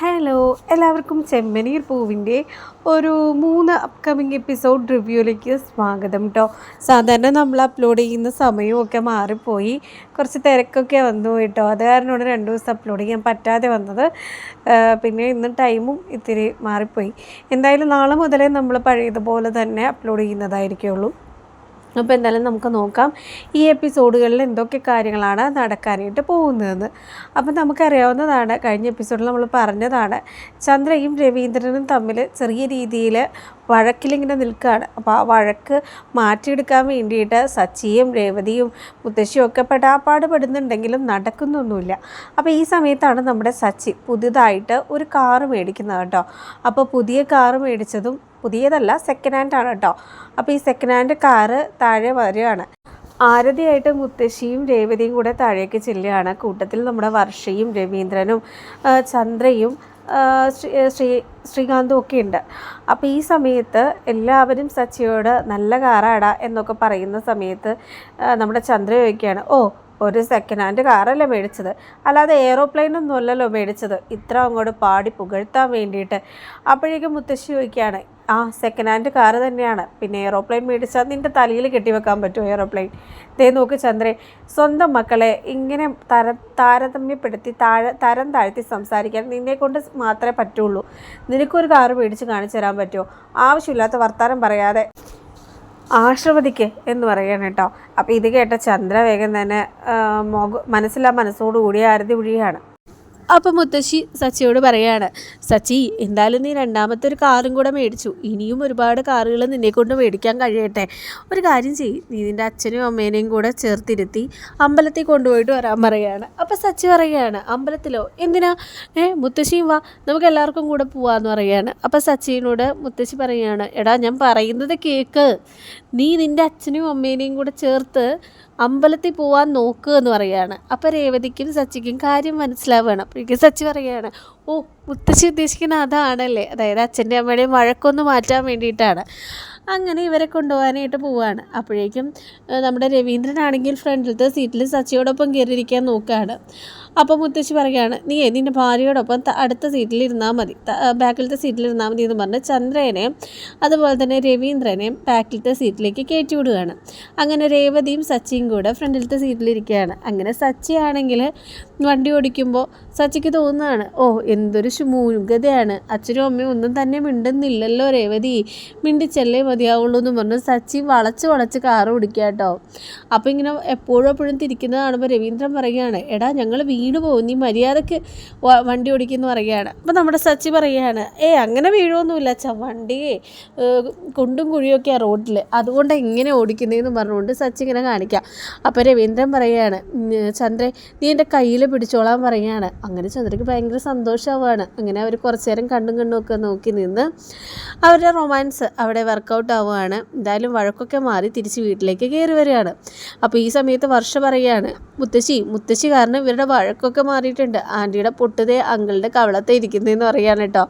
Hello എല്ലാവർക്കും ചെമ്മനീർ പൂവിന്റെ ഒരു മൂന്ന് അപ്കമിങ് എപ്പിസോഡ് റിവ്യൂയിലേക്ക് സ്വാഗതം കേട്ടോ സാധാരണ നമ്മൾ അപ്ലോഡ് ചെയ്യുന്ന സമയമൊക്കെ മാറിപ്പോയി. കുറച്ച് തിരക്കൊക്കെ വന്നു കേട്ടോ. അത് കാരണമാണ് രണ്ട് ദിവസം അപ്ലോഡ് ചെയ്യാൻ പറ്റാതെ വന്നത്. പിന്നെ ഇന്ന് ടൈമും ഇത്തിരി മാറിപ്പോയി. എന്തായാലും നാളെ മുതലേ നമ്മൾ പഴയതുപോലെ തന്നെ അപ്ലോഡ് ചെയ്യുന്നതായിരിക്കുള്ളൂ. അപ്പോൾ എന്തായാലും നമുക്ക് നോക്കാം ഈ എപ്പിസോഡുകളിൽ എന്തൊക്കെ കാര്യങ്ങളാണ് നടക്കാനായിട്ട് പോകുന്നതെന്ന് അപ്പം നമുക്കറിയാവുന്നതാണ് കഴിഞ്ഞ എപ്പിസോഡിൽ നമ്മൾ പറഞ്ഞതാണ് ചന്ദ്രയും രവീന്ദ്രനും തമ്മിൽ ചെറിയ രീതിയിൽ വഴക്കിലിങ്ങനെ നിൽക്കുകയാണ് അപ്പോൾ ആ വഴക്ക് മാറ്റിയെടുക്കാൻ വേണ്ടിയിട്ട് സച്ചിയും രേവതിയും മുത്തശ്ശിയും ഒക്കെ പെടാപ്പാട് പെടുന്നുണ്ടെങ്കിലും നടക്കുന്നൊന്നുമില്ല. അപ്പോൾ ഈ സമയത്താണ് നമ്മുടെ സച്ചി പുതിയതായിട്ട് ഒരു കാറ് മേടിക്കുന്നത് കേട്ടോ. അപ്പോൾ പുതിയ കാറ് മേടിച്ചതും പുതിയതല്ല സെക്കൻഡ് ഹാൻഡ് ആണ് കേട്ടോ അപ്പോൾ ഈ സെക്കൻഡ് ഹാൻഡ് കാറ് താഴെ വരികയാണ്. ആരതിയായിട്ട് മുത്തശ്ശിയും രേവതിയും കൂടെ താഴേക്ക് ചെല്ലുകയാണ്. കൂട്ടത്തിൽ നമ്മുടെ വർഷയും രവീന്ദ്രനും ചന്ദ്രയും ശ്രീ ശ്രീ ശ്രീകാന്തും ഒക്കെ ഉണ്ട്. അപ്പോൾ ഈ സമയത്ത് എല്ലാവരും സച്ചിയോട് നല്ല കാറാടാ എന്നൊക്കെ പറയുന്ന സമയത്ത് നമ്മുടെ ചന്ദ്ര ചോദിക്കുകയാണ് ഓ ഒരു സെക്കൻഡ് ഹാൻഡ് കാറല്ലേ മേടിച്ചത്? അല്ലാതെ ഏറോപ്ലെയിൻ ഒന്നും അല്ലല്ലോ മേടിച്ചത്. ഇത്ര അങ്ങോട്ട് പാടി പുകഴ്ത്താൻ വേണ്ടിയിട്ട്. അപ്പോഴേക്കും മുത്തശ്ശി ചോദിക്കുകയാണ് ആ സെക്കൻഡ് ഹാൻഡ് കാറ് തന്നെയാണ്. പിന്നെ ഏറോപ്ലെയിൻ മേടിച്ചാൽ നിന്റെ തലയിൽ കെട്ടി വെക്കാൻ പറ്റുമോ ഏറോപ്ലെയിൻ ദേ നോക്ക് ചന്ദ്രേ സ്വന്തം മക്കളെ ഇങ്ങനെ തര താരതമ്യപ്പെടുത്തി താഴ തരം താഴ്ത്തി സംസാരിക്കാൻ നിന്നെ കൊണ്ട് മാത്രമേ പറ്റുള്ളൂ. നിനക്കൊരു കാറ് മേടിച്ച് കാണിച്ചു തരാൻ പറ്റുമോ? ആവശ്യമില്ലാത്ത വർത്താനം പറയാതെ. ആശ്രവതിക്ക് എന്ന് പറയണം കേട്ടോ. അപ്പോൾ ഇത് കേട്ട ചന്ദ്ര വേഗം തന്നെ മനസ്സിലാ മനസ്സോടുകൂടി ആരതി ഒഴിയാണ് അപ്പോൾ മുത്തശ്ശി സച്ചിയോട് പറയാണ് സച്ചി എന്തായാലും നീ രണ്ടാമത്തെ ഒരു കാറും കൂടെ മേടിച്ചു. ഇനിയും ഒരുപാട് കാറുകൾ നിന്നെ കൊണ്ട് മേടിക്കാൻ കഴിയട്ടെ. ഒരു കാര്യം ചെയ്യ്. നീ നിന്റെ അച്ഛനും അമ്മേനെയും കൂടെ ചേർത്തിരുത്തി അമ്പലത്തിൽ കൊണ്ടുപോയിട്ട് വരാൻ പറയുകയാണ് അപ്പം സച്ചി പറയുകയാണ് അമ്പലത്തിലോ? എന്തിനാ? ഏ മുത്തശ്ശിയും വാ. നമുക്ക് എല്ലാവർക്കും കൂടെ പോവാന്ന് പറയുകയാണ് അപ്പം സച്ചിനോട് മുത്തശ്ശി പറയുകയാണ് എടാ ഞാൻ പറയുന്നത് കേക്ക്. നീ നിന്റെ അച്ഛനെയും അമ്മേനെയും കൂടെ ചേർത്ത് അമ്പലത്തിൽ പോവാൻ നോക്കുക എന്ന് പറയുകയാണ്. അപ്പോൾ രേവതിക്കും സച്ചിക്കും കാര്യം മനസ്സിലാവുകയാണ്. അപ്പോഴേക്കും സച്ചി പറയുകയാണ് ഓ മുത്തശ്ശി ഉദ്ദേശിക്കുന്ന അതാണല്ലേ? അതായത് അച്ഛന്റെ അമ്മയുടെയും വഴക്കൊന്ന് മാറ്റാൻ വേണ്ടിയിട്ടാണ്. അങ്ങനെ ഇവരെ കൊണ്ടുപോകാനായിട്ട് പോവാണ്. അപ്പോഴേക്കും നമ്മുടെ രവീന്ദ്രനാണെങ്കിൽ ഫ്രണ്ടിലത്തെ സീറ്റിൽ സച്ചിയോടൊപ്പം കയറിയിരിക്കാൻ നോക്കുകയാണ് അപ്പോൾ മുത്തശ്ശി പറയുകയാണ് നീ നിന്റെ ഭാര്യയോടൊപ്പം അടുത്ത സീറ്റിൽ ഇരുന്നാൽ മതി. ബാക്കിലത്തെ സീറ്റിൽ ഇരുന്നാൽ മതി എന്ന് പറഞ്ഞ് ചന്ദ്രനെയും അതുപോലെ തന്നെ രവീന്ദ്രനെയും ബാക്കിലത്തെ സീറ്റിലേക്ക് കയറ്റി വിടുകയാണ്. അങ്ങനെ രേവതിയും സച്ചിയും കൂടെ ഫ്രണ്ടിലത്തെ സീറ്റിലിരിക്കുകയാണ് അങ്ങനെ സച്ചി ആണെങ്കിൽ വണ്ടി ഓടിക്കുമ്പോൾ സച്ചിക്ക് തോന്നുകയാണ് ഓ എന്തൊരു ശുമൂകതയാണ് അച്ഛനും അമ്മയും ഒന്നും തന്നെ മിണ്ടുന്നില്ലല്ലോ രേവതി. മിണ്ടിച്ചല്ലേ മതിയാവുള്ളൂ എന്ന് പറഞ്ഞു സച്ചി വളച്ച് വളച്ച് കാറ് ഓടിക്കുക കേട്ടോ. അപ്പോൾ ഇങ്ങനെ എപ്പോഴും എപ്പോഴും തിരിക്കുന്നത് കാണുമ്പോൾ രവീന്ദ്രൻ പറയുകയാണ് എടാ ഞങ്ങൾ വീണ് പോകും. നീ മര്യാദയ്ക്ക് വണ്ടി ഓടിക്കുന്നു പറയുകയാണ്. അപ്പോൾ നമ്മുടെ സച്ചി പറയുകയാണ് ഏ അങ്ങനെ വീഴുമൊന്നുമില്ല അച്ഛാ. വണ്ടിയെ ഏഹ്, കുണ്ടും കുഴിയൊക്കെയാണ് റോഡിൽ അതുകൊണ്ട് എങ്ങനെ ഓടിക്കുന്നതെന്ന് പറഞ്ഞുകൊണ്ട് സച്ചി ഇങ്ങനെ കാണിക്കാം. അപ്പോൾ രവീന്ദ്രൻ പറയുകയാണ് ചന്ദ്രൻ ചന്ദ്രേ നീ എന്റെ കയ്യിൽ പിടിച്ചോളാൻ പറയുകയാണ്. അങ്ങനെ ചന്ദ്രയ്ക്ക് ഭയങ്കര സന്തോഷമാവുകയാണ് അങ്ങനെ അവർ കുറച്ച് നേരം കണ്ടും കണ്ണും ഒക്കെ നോക്കി നിന്ന് അവരുടെ റൊമാൻസ് അവിടെ വർക്കൗട്ട് ആവുകയാണ്. എന്തായാലും വഴക്കൊക്കെ മാറി തിരിച്ച് വീട്ടിലേക്ക് കയറി വരികയാണ്. അപ്പോൾ ഈ സമയത്ത് വർഷ പറയുകയാണ് മുത്തശ്ശി മുത്തശ്ശി കാരണം ഇവരുടെ വഴക്കൊക്കെ മാറിയിട്ടുണ്ട്. ആന്റിയുടെ പൊട്ടുതേ അങ്കിളുടെ കവളത്തെ ഇരിക്കുന്നതെന്ന് പറയുകയാണ് കേട്ടോ.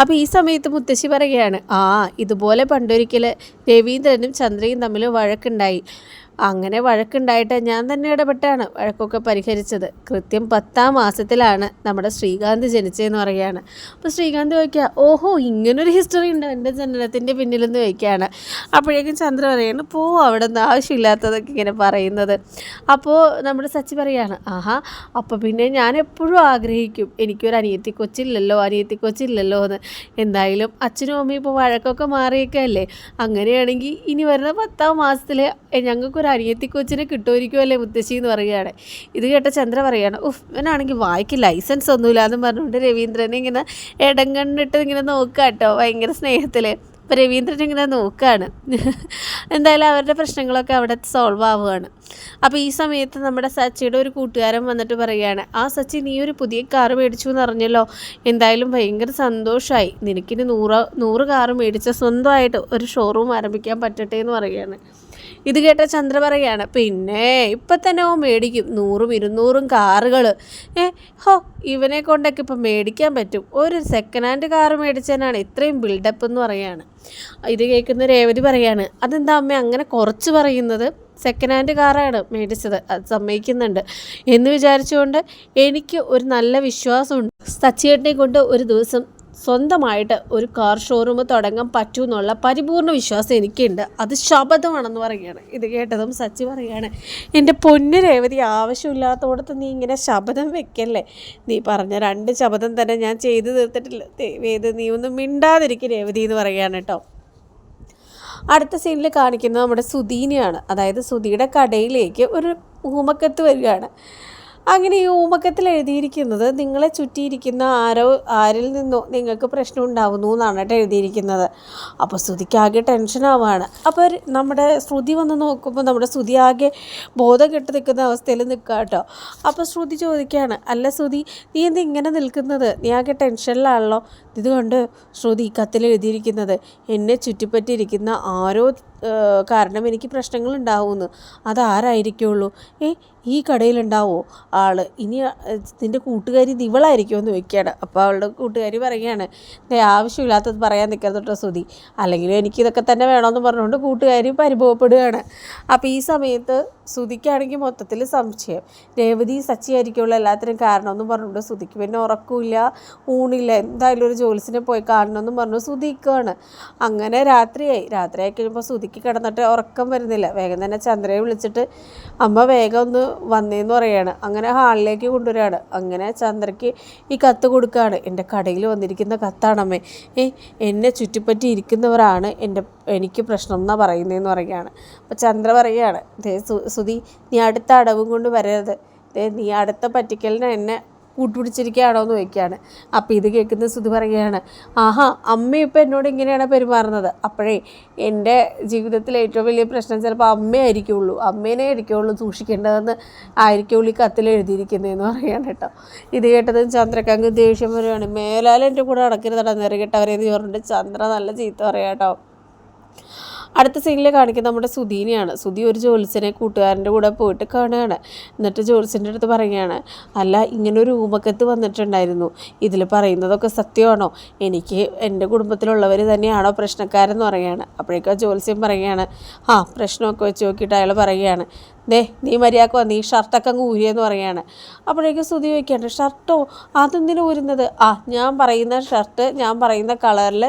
അപ്പോൾ ഈ സമയത്ത് മുത്തശ്ശി പറയുകയാണ് ആ ഇതുപോലെ പണ്ടൊരിക്കൽ രവീന്ദ്രനും ചന്ദ്രയും തമ്മിൽ വഴക്കുണ്ടായി. അങ്ങനെ വഴക്കുണ്ടായിട്ട് ഞാൻ തന്നെ ഇടപെട്ടാണ് വഴക്കൊക്കെ പരിഹരിച്ചത്. കൃത്യം പത്താം മാസത്തിലാണ് നമ്മുടെ ശ്രീകാന്ത് ജനിച്ചതെന്ന് പറയുകയാണ്. അപ്പോൾ ശ്രീകാന്ത് ചോദിക്കുക ഓഹോ ഇങ്ങനൊരു ഹിസ്റ്ററി ഉണ്ട് എന്റെ ജനനത്തിന്റെ പിന്നിലെന്ന് ചോദിക്കുകയാണ്. അപ്പോഴേക്കും ചന്ദ്ര പറയാണ് പോ അവിടെ നിന്ന് ആവശ്യമില്ലാത്തതൊക്കെ ഇങ്ങനെ പറയുന്നത്. അപ്പോൾ നമ്മുടെ സച്ചി പറയാണ് ആഹാ അപ്പോൾ പിന്നെ ഞാൻ എപ്പോഴും ആഗ്രഹിക്കും എനിക്കൊരു അനിയത്തി കൊച്ചില്ലല്ലോ അനിയത്തി കൊച്ചില്ലല്ലോ എന്ന്. എന്തായാലും അച്ഛനും അമ്മയും ഇപ്പോൾ വഴക്കൊക്കെ മാറിയൊക്കെ അല്ലേ അങ്ങനെയാണെങ്കിൽ ഇനി വരുന്ന പത്താം മാസത്തിൽ ഞങ്ങൾക്കൊരു അനിയത്തി കൊച്ചിനെ കിട്ടുമായിരിക്കുമല്ലേ മുത്തശ്ശി എന്ന് പറയുകയാണ്. ഇത് കേട്ട ചന്ദ്ര പറയുകയാണ് ഉഫ് ഇവനാണെങ്കിൽ വായിക്ക് ലൈസൻസ് ഒന്നുമില്ല എന്ന് പറഞ്ഞുകൊണ്ട് രവീന്ദ്രനെ ഇങ്ങനെ ഇടം കണ്ടിട്ട് ഇങ്ങനെ നോക്കുക കേട്ടോ ഭയങ്കര സ്നേഹത്തിൽ അപ്പോൾ രവീന്ദ്രൻ ഇങ്ങനെ നോക്കുകയാണ് എന്തായാലും അവരുടെ പ്രശ്നങ്ങളൊക്കെ അവിടെ സോൾവ് ആവുകയാണ്. അപ്പോൾ ഈ സമയത്ത് നമ്മുടെ സച്ചിയുടെ ഒരു കൂട്ടുകാരൻ വന്നിട്ട് പറയുകയാണ് ആ സച്ചി നീ ഒരു പുതിയ കാർ മേടിച്ചു എന്ന് അറിഞ്ഞല്ലോ. എന്തായാലും ഭയങ്കര സന്തോഷമായി നിനക്കിനി നൂറ് നൂറ് കാർ മേടിച്ച സ്വന്തമായിട്ട് ഒരു ഷോറൂം ആരംഭിക്കാൻ പറ്റട്ടെ എന്ന് പറയുകയാണ്. ഇത് കേട്ട ചന്ദ്ര പറയാണ് പിന്നെ ഇപ്പം തന്നെ ഓ മേടിക്കും നൂറും ഇരുന്നൂറും കാറുകൾ ഏ ഹോ ഇവനെ കൊണ്ടൊക്കെ ഇപ്പം മേടിക്കാൻ പറ്റും. ഒരു സെക്കൻഡ് ഹാൻഡ് കാർ മേടിച്ചതിനാണ് ഇത്രയും ബിൽഡപ്പ് എന്ന് പറയാണ്. ഇത് കേൾക്കുന്ന രേവതി പറയാണ് അതെന്താ അമ്മ അങ്ങനെ കുറച്ച് പറയുന്നത്? സെക്കൻഡ് ഹാൻഡ് കാറാണ് മേടിച്ചത് അത് സമ്മതിക്കുന്നുണ്ട്. എന്ന് വിചാരിച്ചുകൊണ്ട് എനിക്ക് ഒരു നല്ല വിശ്വാസമുണ്ട്. സച്ചിയേട്ടനെ കൊണ്ട് ഒരു ദിവസം സ്വന്തമായിട്ട് ഒരു കാർ ഷോറൂം തുടങ്ങാൻ പറ്റുമെന്നുള്ള പരിപൂർണ വിശ്വാസം എനിക്കുണ്ട്. അത് ശബദമാണെന്ന് പറയുകയാണ്. ഇത് കേട്ടതും സച്ചി പറയുകയാണ് എന്റെ പൊന്നു രേവതി ആവശ്യമില്ലാത്തോടത്ത് നീ ഇങ്ങനെ ശബദം വെക്കല്ലേ? നീ പറഞ്ഞ രണ്ട് ശബദം തന്നെ ഞാൻ ചെയ്തു തീർത്തിട്ടില്ല. ദൈവേത് നീ ഒന്നും മിണ്ടാതിരിക്കും രേവതി എന്ന് പറയുകയാണ് കേട്ടോ. അടുത്ത സീനിൽ കാണിക്കുന്നത് നമ്മുടെ സുധീനെയാണ്. അതായത് സുധീയുടെ കടയിലേക്ക് ഒരു ഊമക്കത്ത് വരികയാണ്. അങ്ങനെ ഈ ഊമക്കത്തിൽ എഴുതിയിരിക്കുന്നത് നിങ്ങളെ ചുറ്റിയിരിക്കുന്ന ആരോ ആരിൽ നിന്നോ നിങ്ങൾക്ക് പ്രശ്നം ഉണ്ടാവുന്നു എന്നാണ് കേട്ടോ എഴുതിയിരിക്കുന്നത്. അപ്പോൾ ശ്രുതിക്ക് ആകെ ടെൻഷനാവാണ് അപ്പോൾ നമ്മുടെ ശ്രുതി വന്ന് നോക്കുമ്പോൾ നമ്മുടെ ശ്രുതി ആകെ ബോധം കെട്ട് നിൽക്കുന്ന അവസ്ഥയിൽ നിൽക്കുക കേട്ടോ. അപ്പോൾ ശ്രുതി ചോദിക്കുകയാണ് അല്ല ശ്രുതി നീ എന്ത് ഇങ്ങനെ നിൽക്കുന്നത്? നീ ആകെ ടെൻഷനിലാണല്ലോ ഇതുകൊണ്ട് ശ്രുതി കത്തിൽ എഴുതിയിരിക്കുന്നത് എന്നെ ചുറ്റിപ്പറ്റിയിരിക്കുന്ന ആരോ കാരണം എനിക്ക് പ്രശ്നങ്ങൾ ഉണ്ടാവുമെന്ന് അതാരായിരിക്കുള്ളൂ ഏ ഈ കടയിലുണ്ടാവോ ആൾ. ഇനി നിന്റെ കൂട്ടുകാരി ഇത് ഇവളായിരിക്കുമോ എന്ന് ചോദിക്കുകയാണ്. അപ്പോൾ അവളുടെ കൂട്ടുകാരി പറയുകയാണ് ആവശ്യമില്ലാത്തത് പറയാൻ നിൽക്കരുത് കേട്ടോ ശ്രുതി. അല്ലെങ്കിൽ എനിക്കിതൊക്കെ തന്നെ വേണമെന്ന് പറഞ്ഞുകൊണ്ട് കൂട്ടുകാരി പരിഭവപ്പെടുകയാണ്. അപ്പോൾ ഈ സമയത്ത് ശ്രുതിക്കാണെങ്കിൽ മൊത്തത്തിൽ സംശയം. രേവതി സച്ചി ആയിരിക്കുമല്ലോ എല്ലാത്തിനും കാരണമെന്ന് പറഞ്ഞുകൊണ്ട് ശ്രുതിക്ക് പിന്നെ ഉറക്കമില്ല ഊണില്ല എന്തായാലും ഒരു ജോലിസിനെ പോയി കാണണമെന്ന് പറഞ്ഞു ശ്രുതിക്കാണ് അങ്ങനെ രാത്രിയായി. രാത്രിയായി കഴിയുമ്പോൾ ശ്രുതിക്ക് കിടന്നിട്ട് ഉറക്കം വരുന്നില്ല. വേഗം തന്നെ ചന്ദ്രയെ വിളിച്ചിട്ട് അമ്മ വേഗം ഒന്ന് വന്നേന്ന് പറയുകയാണ് അങ്ങനെ ഹാളിലേക്ക് കൊണ്ടുവരികയാണ് അങ്ങനെ ചന്ദ്രയ്ക്ക് ഈ കത്ത് കൊടുക്കുകയാണ് എന്റെ കടയിൽ വന്നിരിക്കുന്ന കത്താണമ്മേ. ഏ എന്നെ ചുറ്റിപ്പറ്റി ഇരിക്കുന്നവരാണ് എന്റെ എനിക്ക് പ്രശ്നം എന്നാ പറയുന്നതെന്ന് പറയുകയാണ്. അപ്പോൾ ചന്ദ്ര പറയുകയാണ് ദേ സു- സുധി നീ അടുത്ത അടവും കൊണ്ട് വരരുത്. നീ അടുത്ത പറ്റിക്കലിന് എന്നെ കൂട്ടുപിടിച്ചിരിക്കുകയാണോ എന്ന് ചോദിക്കുകയാണ്. അപ്പോൾ ഇത് കേൾക്കുന്ന സുധി പറയുകയാണ് ആഹാ അമ്മ എന്നോട് ഇങ്ങനെയാണ് പെരുമാറുന്നത്. അപ്പോഴേ എന്റെ ജീവിതത്തിലെ ഏറ്റവും വലിയ പ്രശ്നം ചിലപ്പോൾ അമ്മയായിരിക്കുള്ളൂ. അമ്മേനെ ആയിരിക്കുള്ളൂ സൂക്ഷിക്കേണ്ടതെന്ന് ആയിരിക്കുള്ളൂ ഈ കത്തിൽ എഴുതിയിരിക്കുന്നതെന്ന് പറയുകയാണ് കേട്ടോ. ഇത് കേട്ടതും ചന്ദ്രക്കങ്ങ് ദേഷ്യം വരികയാണ്. മേലാൽ എന്റെ കൂടെ നടക്കരുതടാ നിറകെട്ടവരെന്ന് പറഞ്ഞിട്ട് ചന്ദ്ര നല്ല ചീത്ത പറയാം കേട്ടോ. അടുത്ത സീനിൽ കാണിക്കുന്നത് നമ്മുടെ സുധീനെയാണ്. സുധി ഒരു ജോലിസിനെ കൂട്ടുകാരന്റെ കൂടെ പോയിട്ട് കാണുകയാണ്. എന്നിട്ട് ജോലിസിന്റെ അടുത്ത് പറയുകയാണ് അല്ല ഇങ്ങനെ ഒരു ഊമക്കത്ത് വന്നിട്ടുണ്ടായിരുന്നു. ഇതിൽ പറയുന്നതൊക്കെ സത്യമാണോ? എനിക്ക് എന്റെ കുടുംബത്തിലുള്ളവർ തന്നെയാണോ പ്രശ്നക്കാരെന്ന് പറയുകയാണ്. അപ്പോഴേക്കും ആ ജോലിസ്യം പറയുകയാണ് ആ പ്രശ്നമൊക്കെ വെച്ച് നോക്കിയിട്ട് അയാൾ പറയുകയാണ്. ദേ നീ മര്യാദയ്ക്ക് വന്ന് ഈ ഷർട്ടൊക്കെ അങ്ങ് ഊരിയെന്ന് പറയാണ്. അപ്പോഴേക്കും സ്തുതി വയ്ക്കാണ്ട് ഷർട്ടോ? അതെന്തിനു ഊരുന്നത്? ആ ഞാൻ പറയുന്ന ഷർട്ട് ഞാൻ പറയുന്ന കളറിൽ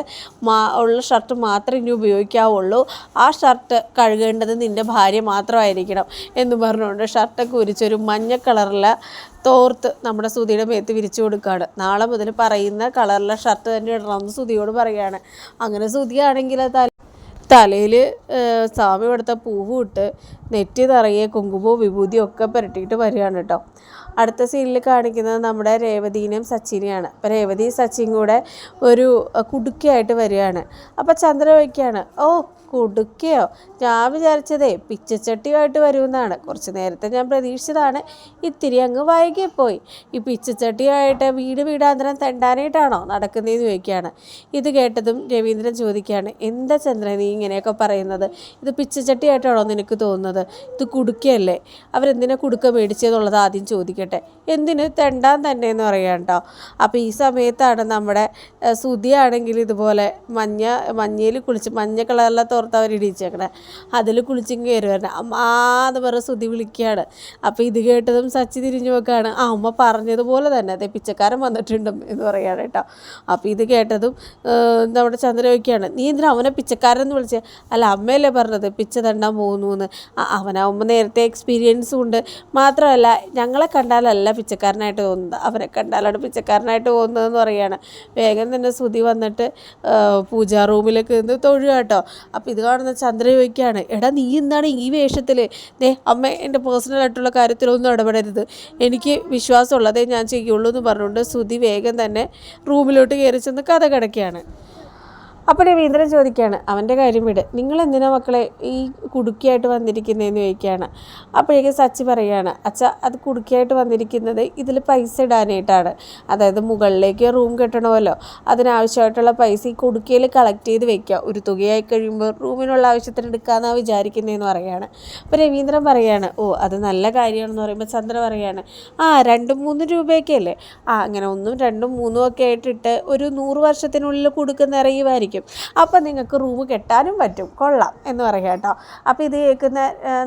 മാ ഉള്ള ഷർട്ട് മാത്രമേ ഇനി ഉപയോഗിക്കാവുള്ളൂ. ആ ഷർട്ട് കഴുകേണ്ടത് നിന്റെ ഭാര്യ മാത്രമായിരിക്കണം. എന്ന് പറഞ്ഞുകൊണ്ട് ഷർട്ടൊക്കെ ഉരിച്ചൊരു മഞ്ഞ കളറിലെ തോർത്ത് നമ്മുടെ സുതിയുടെ മേത്ത് വിരിച്ചു കൊടുക്കുകയാണ്. നാളെ മുതൽ പറയുന്ന കളറിലെ ഷർട്ട് തന്നെ ഇടണമെന്ന് സുതിയോട് പറയുകയാണ് അങ്ങനെ സുതിയാണെങ്കിൽ തല തലയിൽ സ്വാമി കൊടുത്ത പൂവും ഇട്ട് നെറ്റി നിറയെ കുങ്കുമവും വിഭൂതിയും ഒക്കെ പുരട്ടിയിട്ട് വരികയാണ് കേട്ടോ. അടുത്ത സീനിൽ കാണിക്കുന്നത് നമ്മുടെ രേവതിയും സച്ചിനെയാണ്. അപ്പോൾ രേവതി സച്ചിൻ കൂടെ ഒരു കുടുക്കിയായിട്ട് വരികയാണ്. അപ്പോൾ ചന്ദ്ര വയ്ക്കുകയാണ് ഓ കുടുക്കയോ? ഞാൻ വിചാരിച്ചതേ പിച്ചച്ചട്ടിയുമായിട്ട് വരുമെന്നാണ്. കുറച്ച് നേരത്തെ ഞാൻ പ്രതീക്ഷിച്ചതാണ്. ഇത്തിരി അങ്ങ് വൈകിപ്പോയി. ഈ പിച്ചച്ചട്ടിയായിട്ട് വീട് വീടാന്തരം തെണ്ടാനായിട്ടാണോ നടക്കുന്നതെന്ന് ചോദിക്കുകയാണ്. ഇത് കേട്ടതും രവീന്ദ്രൻ ചോദിക്കുകയാണ് എന്താ ചന്ദ്രൻ നീ ഇങ്ങനെയൊക്കെ പറയുന്നത്? ഇത് പിച്ചച്ചട്ടിയായിട്ടാണോ നിനക്ക് തോന്നുന്നത്? ഇത് കുടുക്കയല്ലേ? അവരെന്തിനാ കുടുക്ക മേടിച്ചതെന്നുള്ളത് ആദ്യം ചോദിക്കട്ടെ എന്തിന് തെണ്ടാൻ തന്നെ എന്ന് പറയാം കേട്ടോ. അപ്പോൾ ഈ സമയത്താണ് നമ്മുടെ സുതിയാണെങ്കിൽ ഇതുപോലെ മഞ്ഞ മഞ്ഞയിൽ കുളിച്ച് മഞ്ഞ കളറിലെ തോർത്ത് അവർ ഇടിച്ചേക്കണേ അതിൽ കുളിച്ചും കയറി വരണം. അമ്മാന്ന് പറഞ്ഞ സുതി വിളിക്കുകയാണ്. അപ്പോൾ ഇത് കേട്ടതും സച്ചി തിരിഞ്ഞു നോക്കുകയാണ്. ആ അമ്മ പറഞ്ഞതുപോലെ തന്നെ. അതെ പിച്ചക്കാരൻ വന്നിട്ടുണ്ട് എന്ന് പറയുകയാണ് കേട്ടോ. അപ്പോൾ ഇത് കേട്ടതും നമ്മുടെ ചന്ദ്ര ചോദിക്കുകയാണ് നീ എന്തിനാ അവനെ പിച്ചക്കാരൻ എന്ന് വിളിച്ച്? അല്ല അമ്മയല്ലേ പറഞ്ഞത് പിച്ച തണ്ടാൻ പോകുന്നു എന്ന്. അവനാവുമ്പോൾ നേരത്തെ എക്സ്പീരിയൻസും ഉണ്ട്. മാത്രമല്ല ഞങ്ങളെ കണ്ടാലല്ല പിച്ചക്കാരനായിട്ട് തോന്നുന്നത് അവരെ കണ്ടാലാണ് പിച്ചക്കാരനായിട്ട് തോന്നുന്നതെന്ന് പറയുകയാണ്. വേഗം തന്നെ ശ്രുതി വന്നിട്ട് പൂജാ റൂമിലേക്ക് നിന്ന് തൊഴുക കേട്ടോ. അപ്പോൾ ഇത് കാണുന്ന ചന്ദ്ര ചോദിക്കുകയാണ് എടാ നീ എന്താണ് ഈ വേഷത്തിൽ ദേ അമ്മ എന്റെ പേഴ്സണലായിട്ടുള്ള കാര്യത്തിലൊന്നും ഇടപെടരുത്. എനിക്ക് വിശ്വാസമുള്ളതേ ഞാൻ ചെയ്യുള്ളൂ എന്ന് പറഞ്ഞുകൊണ്ട് ശ്രുതി വേഗം തന്നെ റൂമിലോട്ട് കയറി ചെന്ന് കഥ കിടക്കുകയാണ്. അപ്പോൾ രവീന്ദ്രൻ ചോദിക്കുകയാണ് അവന്റെ കാര്യം വിട്. നിങ്ങൾ എന്തിനാ മക്കളെ ഈ കുടുക്കിയായിട്ട് വന്നിരിക്കുന്നതെന്ന് ചോദിക്കുകയാണ്. അപ്പോഴേക്കും സച്ചി പറയുകയാണ് അച്ഛ അത് കുടുക്കിയായിട്ട് വന്നിരിക്കുന്നത് ഇതിൽ പൈസ ഇടാനായിട്ടാണ്. അതായത് മുകളിലേക്ക് റൂം കെട്ടണമല്ലോ. അതിനാവശ്യമായിട്ടുള്ള പൈസ ഈ കുടുക്കയിൽ കളക്ട് ചെയ്ത് വെക്കുക. ഒരു തുകയായി കഴിയുമ്പോൾ റൂമിനുള്ള ആവശ്യത്തിന് എടുക്കാമെന്നാണ് വിചാരിക്കുന്നതെന്ന് പറയുകയാണ്. അപ്പോൾ രവീന്ദ്രൻ പറയുകയാണ് ഓ അത് നല്ല കാര്യമാണെന്ന് പറയുമ്പോൾ ചന്ദ്ര പറയുകയാണ് ആ രണ്ടും മൂന്ന് രൂപയൊക്കെ അല്ലേ ആ അങ്ങനെ ഒന്നും രണ്ടും മൂന്നും ഒക്കെ ആയിട്ടിട്ട് ഒരു നൂറ് വർഷത്തിനുള്ളിൽ കൊടുക്കുന്ന നിറയുമായിരിക്കും. സഹായിക്കും അപ്പം നിങ്ങൾക്ക് റൂം കെട്ടാനും പറ്റും. കൊള്ളാം എന്ന് പറയുക കേട്ടോ. അപ്പോൾ ഇത് കേൾക്കുന്ന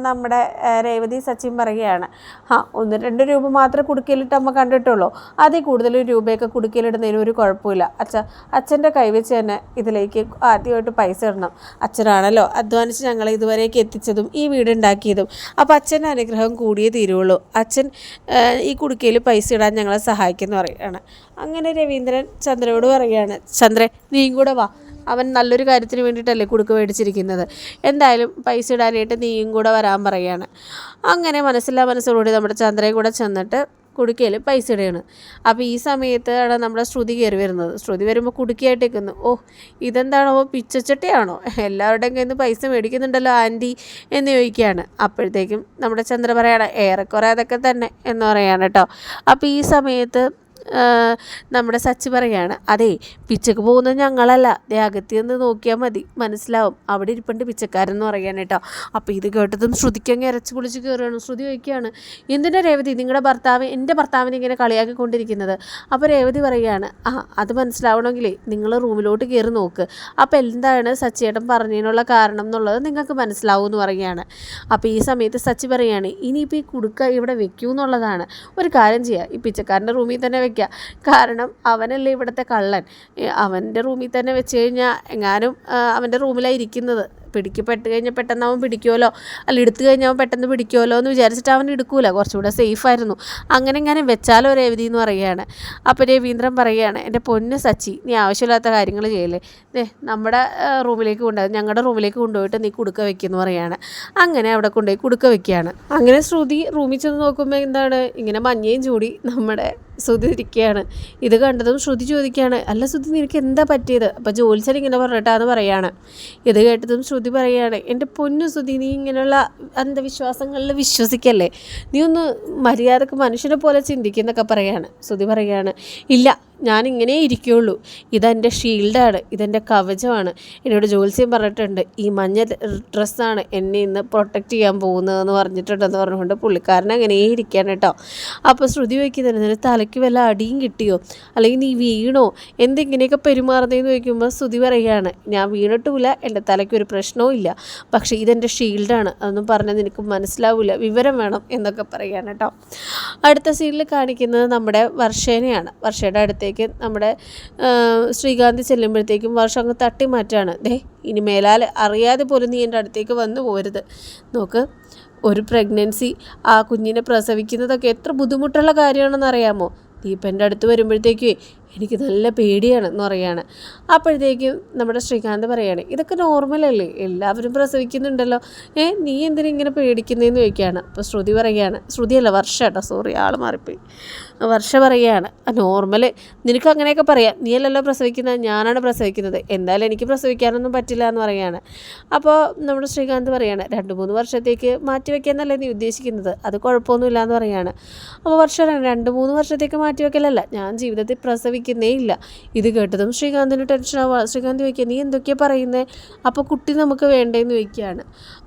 നമ്മുടെ രേവതി സച്ചിൻ പറയുകയാണ് ആ ഒന്ന് രണ്ട് രൂപ മാത്രമേ കുടുക്കയിലിട്ട് അമ്മ കണ്ടിട്ടുള്ളൂ. അതിൽ കൂടുതൽ രൂപയൊക്കെ കുടുക്കയിലിടുന്നതിന് ഒരു കുഴപ്പമില്ല. അച്ഛ അച്ഛന്റെ കൈവച്ച് തന്നെ ഇതിലേക്ക് ആദ്യമായിട്ട് പൈസ ഇടണം. അച്ഛനാണല്ലോ അധ്വാനിച്ച് ഞങ്ങളെ ഇതുവരേക്ക് എത്തിച്ചതും ഈ വീട് ഉണ്ടാക്കിയതും. അപ്പോൾ അച്ഛന്റെ അനുഗ്രഹം കൂടിയേ തീരുള്ളൂ. അച്ഛൻ ഈ കുടുക്കയിൽ പൈസ ഇടാൻ ഞങ്ങളെ സഹായിക്കുന്നു പറയുകയാണ്. അങ്ങനെ രവീന്ദ്രൻ ചന്ദ്രയോട് പറയുകയാണ് ചന്ദ്രൻ നീയും കൂടെ വാ. അവൻ നല്ലൊരു കാര്യത്തിന് വേണ്ടിയിട്ടല്ലേ കുടുക്ക് മേടിച്ചിരിക്കുന്നത്. എന്തായാലും പൈസ ഇടാനായിട്ട് നീയും കൂടെ വരാൻ പറയുകയാണ് അങ്ങനെ മനസ്സിലാ മനസ്സോടുകൂടി നമ്മുടെ ചന്ദ്രയും കൂടെ ചെന്നിട്ട് കുടുക്കയിൽ പൈസ ഇടുകയാണ്. അപ്പോൾ ഈ സമയത്താണ് നമ്മുടെ ശ്രുതി കയറി വരുന്നത്. ശ്രുതി വരുമ്പോൾ കുടുക്കിയായിട്ട് നിൽക്കുന്നു ഓ ഇതെന്താണോ? പിച്ചച്ചട്ടയാണോ? എല്ലാവരുടെയും കയ്യിൽ നിന്ന് പൈസ മേടിക്കുന്നുണ്ടല്ലോ ആന്റി എന്ന് ചോദിക്കുകയാണ്. അപ്പോഴത്തേക്കും നമ്മുടെ ചന്ദ്ര പറയണം ഏറെക്കുറെ അതൊക്കെ തന്നെ എന്ന് പറയാണ് കേട്ടോ. അപ്പോൾ ഈ സമയത്ത് നമ്മുടെ സച്ചി പറയാണ് അതെ പിച്ചക്ക് പോകുന്നത് ഞങ്ങളല്ല. ദേഹത്തിൽ നിന്ന് നോക്കിയാൽ മതി. മനസ്സിലാവും. അവിടെ ഇരിപ്പുണ്ട് പിച്ചക്കാരെന്ന് പറയാൻ കേട്ടോ. അപ്പോൾ ഇത് കേട്ടതും ശ്രുതിക്കങ്ങ് ഇരച്ച് പൊളിച്ച് കയറുകയാണ് ശ്രുതി ചോദിക്കുകയാണ് എന്തിനാ രേവതി നിങ്ങളുടെ ഭർത്താവ് എന്റെ ഭർത്താവിനെ ഇങ്ങനെ കളിയാക്കി കളിയാക്കിക്കൊണ്ടിരിക്കുന്നത്? അപ്പോൾ രേവതി പറയുകയാണ് ആ അത് മനസ്സിലാവണമെങ്കിലേ നിങ്ങൾ റൂമിലോട്ട് കയറി നോക്ക്. അപ്പോൾ എന്താണ് സച്ചിയേട്ടൻ പറഞ്ഞതിനുള്ള കാരണം എന്നുള്ളത് നിങ്ങൾക്ക് മനസ്സിലാവും എന്ന് പറയുകയാണ്. അപ്പോൾ ഈ സമയത്ത് സച്ചി പറയുകയാണ് ഇനിയിപ്പോൾ ഈ കുടുക്ക ഇവിടെ വെക്കൂ എന്നുള്ളതാണ് ഒരു കാര്യം ചെയ്യുക ഈ പിച്ചക്കാരന്റെ റൂമിൽ തന്നെ വെക്കുക കാരണം അവനല്ലേ ഇവിടുത്തെ കള്ളൻ. അവന്റെ റൂമിൽ തന്നെ വെച്ച് കഴിഞ്ഞാൽ എങ്ങാനും അവന്റെ റൂമിലാണ് ഇരിക്കുന്നത്. പിടിക്കപ്പെട്ട് കഴിഞ്ഞാൽ പെട്ടെന്ന് അവൻ പിടിക്കുമല്ലോ അല്ല എടുത്തു കഴിഞ്ഞാൽ അവൻ പെട്ടെന്ന് പിടിക്കുമല്ലോ എന്ന് വിചാരിച്ചിട്ട് അവൻ എടുക്കൂല. കുറച്ചുകൂടെ സേഫായിരുന്നു. അങ്ങനെ ഇങ്ങനെ വെച്ചാലോ രേവതി എന്ന് പറയുകയാണ്. അപ്പോൾ രവീന്ദ്രൻ പറയുകയാണ് എന്റെ പൊന്ന് സച്ചി നീ ആവശ്യമില്ലാത്ത കാര്യങ്ങൾ ചെയ്യല്ലേ. ദേ നമ്മുടെ റൂമിലേക്ക് കൊണ്ടുപോയി ഞങ്ങളുടെ റൂമിലേക്ക് കൊണ്ടുപോയിട്ട് നീ കുടുക്ക വെക്കുമെന്ന് പറയുകയാണ്. അങ്ങനെ അവിടെ കൊണ്ടുപോയി കുടുക്ക വെക്കുകയാണ് അങ്ങനെ ശ്രുതി റൂമിൽ ചെന്ന് നോക്കുമ്പോൾ എന്താണ്? ഇങ്ങനെ മഞ്ഞയും ചൂടി നമ്മുടെ ശ്രുതി ഇരിക്കുകയാണ് ഇത് കണ്ടതും ശ്രുതി ചോദിക്കുകയാണ് അല്ല ശ്രുതി നിനക്ക് എന്താ പറ്റിയത്? അപ്പോൾ ജോലിച്ചൻ ഇങ്ങനെ പറഞ്ഞിട്ടാന്ന് പറയാണ്. ഇത് കേട്ടതും ശ്രുതി പറയാണ് എന്റെ പൊന്നു ശ്രുതി നീ ഇങ്ങനെയുള്ള അന്ധവിശ്വാസങ്ങളിൽ വിശ്വസിക്കല്ലേ? നീ ഒന്ന് മര്യാദയ്ക്ക് മനുഷ്യനെ പോലെ ചിന്തിക്കുന്നൊക്കെ പറയാണ്. ശ്രുതി പറയാണ് ഇല്ല ഞാൻ ഇങ്ങനെ ഇരിക്കുകയുള്ളൂ ഇതെന്റെ ഷീൽഡാണ്. ഇതെന്റെ കവചമാണ്. എന്നോട് ജോത്സ്യം പറഞ്ഞിട്ടുണ്ട് ഈ മഞ്ഞ ഡ്രസ്സാണ് എന്നെ ഇന്ന് പ്രൊട്ടക്റ്റ് ചെയ്യാൻ പോകുന്നതെന്ന് പറഞ്ഞിട്ടുണ്ടെന്ന് പറഞ്ഞുകൊണ്ട് പുള്ളിക്കാരൻ അങ്ങനെ ഇരിക്കുകയാണ് കേട്ടോ. അപ്പോൾ ശ്രുതി വയ്ക്കുന്നുണ്ട് നിന്റെ തലയ്ക്ക് വല്ല അടിയും കിട്ടിയോ? അല്ലെങ്കിൽ നീ വീണോ? എന്തിങ്ങനെയൊക്കെ പെരുമാറുന്നതെന്ന് ചോദിക്കുമ്പോൾ ശ്രുതി പറയുകയാണ് ഞാൻ വീണിട്ടുമില്ല എന്റെ തലയ്ക്ക് ഒരു പ്രശ്നവും ഇല്ല. പക്ഷേ ഇതെന്റെ ഷീൽഡാണ്. അതൊന്നും പറഞ്ഞാൽ നിനക്ക് മനസ്സിലാവില്ല വിവരം വേണം എന്നൊക്കെ പറയുകയാണ് കേട്ടോ. അടുത്ത സീനിൽ കാണിക്കുന്നത് നമ്മുടെ വർഷേനെയാണ്. വർഷയുടെ അടുത്തേക്ക് നമ്മുടെ ശ്രീകാന്ത് ചെല്ലുമ്പോഴത്തേക്കും വർഷം അങ്ങ് തട്ടി മാറ്റാണ് ദേ ഇനി മേലാൽ അറിയാതെ പോലും നീ എന്റെ അടുത്തേക്ക് വന്നു പോരുത്. നോക്ക് ഒരു പ്രഗ്നൻസി ആ കുഞ്ഞിനെ പ്രസവിക്കുന്നതൊക്കെ എത്ര ബുദ്ധിമുട്ടുള്ള കാര്യമാണെന്ന് അറിയാമോ? നീ ഇപ്പം എന്റെ അടുത്ത് വരുമ്പോഴത്തേക്കേ എനിക്ക് നല്ല പേടിയാണ് എന്ന് പറയുകയാണ് അപ്പോഴത്തേക്കും നമ്മുടെ ശ്രീകാന്ത് പറയാണ് ഇതൊക്കെ നോർമലല്ലേ എല്ലാവരും പ്രസവിക്കുന്നുണ്ടല്ലോ. ഏ നീ എന്തിനാ ഇങ്ങനെ പേടിക്കുന്നതെന്ന് ചോദിക്കുകയാണ്. അപ്പോൾ ശ്രുതി പറയുകയാണ് ശ്രുതിയല്ല വർഷ കേട്ടോ സോറി ആൾ മാറിപ്പോയി. വർഷ പറയുകയാണ് നോർമൽ നിനക്ക് അങ്ങനെയൊക്കെ പറയാം. നീയല്ലല്ലോ പ്രസവിക്കുന്നത് ഞാനാണ് പ്രസവിക്കുന്നത്. എന്തായാലും എനിക്ക് പ്രസവിക്കാനൊന്നും പറ്റില്ല എന്ന് പറയുകയാണ് അപ്പോൾ നമ്മുടെ ശ്രീകാന്ത് പറയാണ് രണ്ട് മൂന്ന് വർഷത്തേക്ക് മാറ്റി വയ്ക്കാന്നല്ലേ നീ ഉദ്ദേശിക്കുന്നത്? അത് കുഴപ്പമൊന്നുമില്ല എന്ന് പറയുകയാണ് അപ്പോൾ വർഷം രണ്ട് മൂന്ന് വർഷത്തേക്ക് മാറ്റി വെക്കലല്ല. ഞാൻ ജീവിതത്തിൽ പ്രസവിക്കുന്നേ ഇല്ല. ഇത് കേട്ടതും ശ്രീകാന്തിന് ടെൻഷനാവുക ശ്രീകാന്ത് ചോദിക്കുക നീ എന്തൊക്കെയാണ് പറയുന്നത് അപ്പോൾ കുട്ടി നമുക്ക് വേണ്ടേന്ന് ചോദിക്കുകയാണ്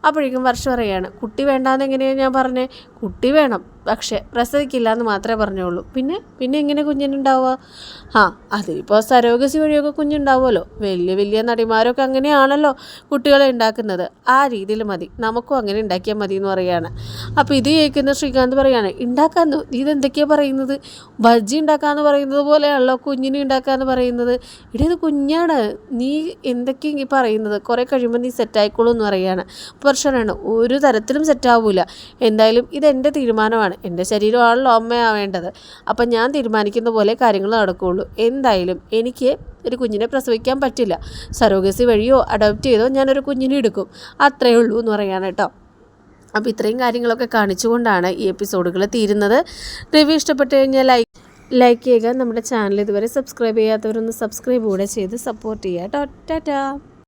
അപ്പോഴേക്കും വർഷം പറയാണ് കുട്ടി വേണ്ടാന്ന് എങ്ങനെയാണ് ഞാൻ പറഞ്ഞത് കുട്ടി വേണം. പക്ഷേ പ്രസവിക്കില്ല എന്ന് മാത്രമേ പറഞ്ഞുള്ളൂ. പിന്നെ പിന്നെ എങ്ങനെ കുഞ്ഞിനുണ്ടാവുക? ആ അതിനിപ്പോൾ സരോഗസി വഴിയൊക്കെ കുഞ്ഞുണ്ടാവുമല്ലോ. വലിയ വലിയ നടിമാരൊക്കെ അങ്ങനെയാണല്ലോ കുട്ടികളെ ഉണ്ടാക്കുന്നത്. ആ രീതിയിൽ മതി. നമുക്കും അങ്ങനെ ഉണ്ടാക്കിയാൽ മതി എന്ന് പറയുകയാണ്. അപ്പോൾ ഇത് കേൾക്കുന്ന ശ്രീകാന്ത് പറയാണ് ഉണ്ടാക്കാന്ന്? നീ ഇതെന്തൊക്കെയാണ് പറയുന്നത്? ബജ്ജി ഉണ്ടാക്കാമെന്ന് പറയുന്നത് പോലെയാണല്ലോ കുഞ്ഞിനെ ഉണ്ടാക്കാമെന്ന് പറയുന്നത്. ഇവിടെ ഇത് കുഞ്ഞാണ്. നീ എന്തൊക്കെയാണ് ഈ പറയുന്നത്? കുറേ കഴിയുമ്പോൾ നീ സെറ്റായിക്കോളൂ എന്ന് പറയുകയാണ്. പ്രശ്നമാണ് ഒരു തരത്തിലും സെറ്റാവൂല എന്തായാലും ഇതെന്റെ തീരുമാനമാണ്. എന്റെ ശരീരമാണല്ലോ അമ്മയാണ് വേണ്ടത്. അപ്പം ഞാൻ തീരുമാനിക്കുന്ന പോലെ കാര്യങ്ങൾ നടക്കുകയുള്ളൂ എന്തായാലും എനിക്ക് ഒരു കുഞ്ഞിനെ പ്രസവിക്കാൻ പറ്റില്ല. സരോഗസി വഴിയോ അഡോപ്റ്റ് ചെയ്തോ ഞാനൊരു കുഞ്ഞിനെ എടുക്കും. അത്രയേ ഉള്ളൂ എന്ന് പറയാൻ കേട്ടോ. അപ്പോൾ ഇത്രയും കാര്യങ്ങളൊക്കെ കാണിച്ചുകൊണ്ടാണ് ഈ എപ്പിസോഡുകൾ തീരുന്നത്. റിവ്യൂ ഇഷ്ടപ്പെട്ട് കഴിഞ്ഞാൽ ലൈക്ക് ലൈക്ക് ചെയ്യുക. നമ്മുടെ ചാനൽ ഇതുവരെ സബ്സ്ക്രൈബ് ചെയ്യാത്തവരൊന്ന് സബ്സ്ക്രൈബ് കൂടെ ചെയ്ത് സപ്പോർട്ട് ചെയ്യുക. ടോ ടാറ്റാ